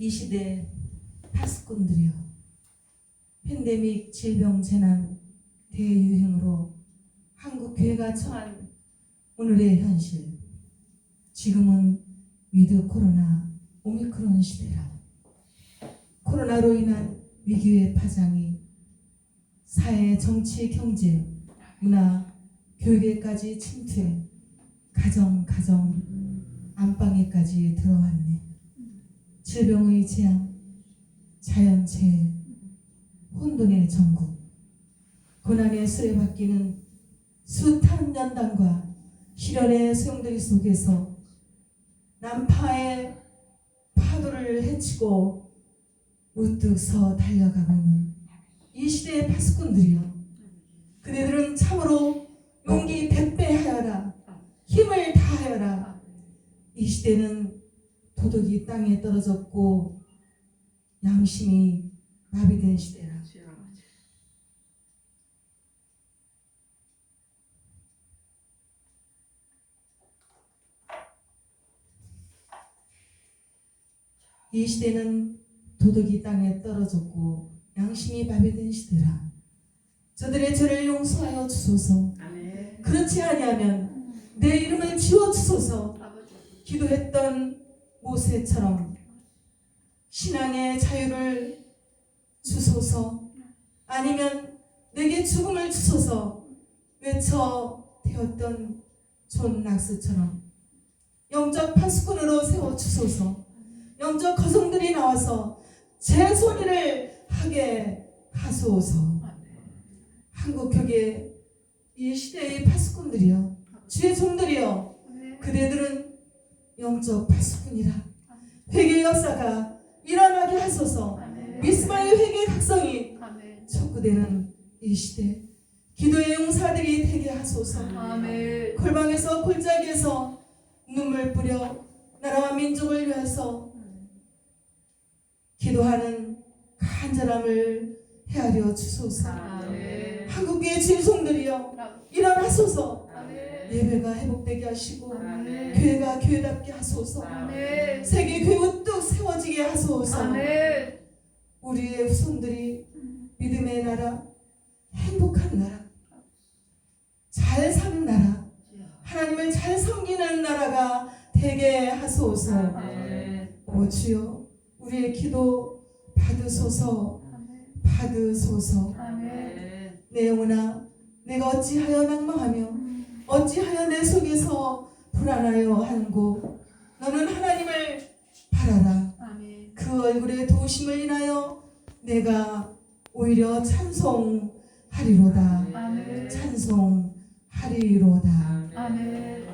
이 시대 파수꾼들이여 팬데믹 질병 재난 대유행으로 한국 교회가 처한 오늘의 현실 지금은 위드 코로나 오미크론 시대라 코로나로 인한 위기의 파장이 사회, 정치, 경제, 문화, 교육에까지 침투해 가정, 가정, 안방에까지 들어왔네. 질병의 재앙, 자연재해, 혼돈의 전국, 고난의 수레바퀴는 숱한 연단과 시련의 소용돌이 속에서 난파의 파도를 헤치고 우뚝 서 달려가고 있는 이 시대의 파수꾼들이여. 그대들은 참으로 용기 백배 하여라 힘을 다하여라. 이 시대는 도덕이 땅에 떨어졌고 양심이 마비된 시대라 이 시대는 도덕이 땅에 떨어졌고 양심이 마비된 시대라 저들의 죄를 용서하여 주소서 아멘. 그렇지 아니하면 내 이름을 지워 주소서. 기도했던 모세처럼 신앙의 자유를 주소서 아니면 내게 죽음을 주소서 외쳐 되었던 존 낙스처럼 영적 파수꾼으로 세워 주소서 영적 거성들이 나와서 제 소리를 하게 하소서. 한국 교계 이 시대의 파수꾼들이여 주의 종들이여 그대들은 영적 파수꾼이라 회개 역사가 일어나게 하소서 미스마의 회개 각성이. 촉구되는 이 시대 기도의 용사들이 되게 하소서 아멘. 골방에서 골짜기에서 눈물 뿌려 나라와 민족을 위해서 기도하는 간절함을 헤아려 주소서 아멘. 한국의 진송들이여 일어나소서. 예배가 회복되게 하시고 아멘. 교회가 교회답게 하소서 아멘. 세계 교회 우뚝 세워지게 하소서 아멘. 우리의 후손들이 믿음의 나라 행복한 나라 잘 사는 나라 하나님을 잘 섬기는 나라가 되게 하소서 아멘. 오 주여 우리의 기도 받으소서 받으소서 아멘. 내 영혼아 내가 어찌하여 낭망하며 어찌하여 내 속에서 불안하여 하는고 너는 하나님을 바라라 아멘. 그 얼굴의 도우심을 인하여 내가 오히려 찬송하리로다 아멘. 찬송하리로다 아멘.